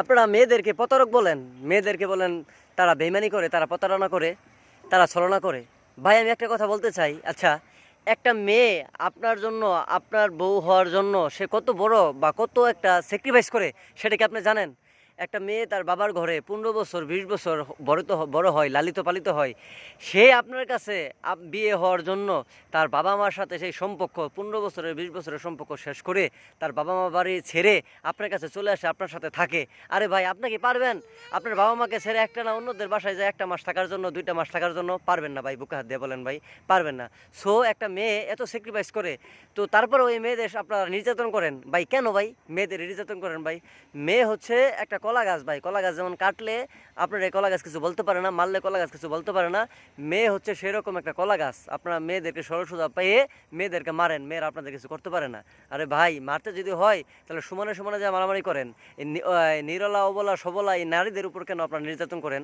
আপনারা মেয়েদেরকে প্রতারক বলেন, মেয়েদেরকে বলেন, তারা বেমানি করে, তারা প্রতারণা করে, তারা ছলনা করে। ভাই, আমি একটা কথা বলতে চাই। আচ্ছা একটা মেয়ে আপনার জন্য, আপনার বউ হওয়ার জন্য সে কত বড় বা কত একটা স্যাক্রিফাইস করে, সেটা কি আপনি জানেন? একটা মেয়ে তার বাবার ঘরে পনেরো বছর, বিশ বছর বড় তো বড় হয়, লালিত পালিত হয়। সে আপনার কাছে বিয়ে হওয়ার জন্য তার বাবা মার সাথে সেই সম্পর্ক, পনেরো বছরের, বিশ বছরের সম্পর্ক শেষ করে তার বাবা মা বাড়ি ছেড়ে আপনার কাছে চলে আসে, আপনার সাথে থাকে। আরে ভাই, আপনি কি পারবেন? আপনার বাবা মাকে ছেড়ে একটা না, অন্যদের বাসায় যায় একটা মাস থাকার জন্য, দুইটা মাস থাকার জন্য পারবেন না ভাই, বুকে হাত দিয়ে বলেন ভাই, পারবেন না। সো একটা মেয়ে এত স্যাক্রিফাইস করে, তো তারপরে ওই মেয়েদের আপনারা নির্যাতন করেন। ভাই, কেন ভাই? মেয়েদের নির্যাতন করেন ভাই। মেয়ে হচ্ছে একটা কলা গাছ ভাই, কলা গাছ যেমন কাটলে আপনার এই কলা গাছ কিছু বলতে পারে না, মারলে কলা গাছ কিছু বলতে পারে না। মেয়ে হচ্ছে সেরকম একটা কলা গাছ, আপনারা মেয়েদেরকে সরসুদা পেয়ে মেয়েদেরকে মারেন, মেয়েরা আপনাদের কিছু করতে পারে না। আরে ভাই, মারতে যদি হয়, তাহলে সমানে সমানে যা মারামারি করেন নিরলা, অবলা, সবলা এই নারীদের উপর কেন আপনারা নির্যাতন করেন?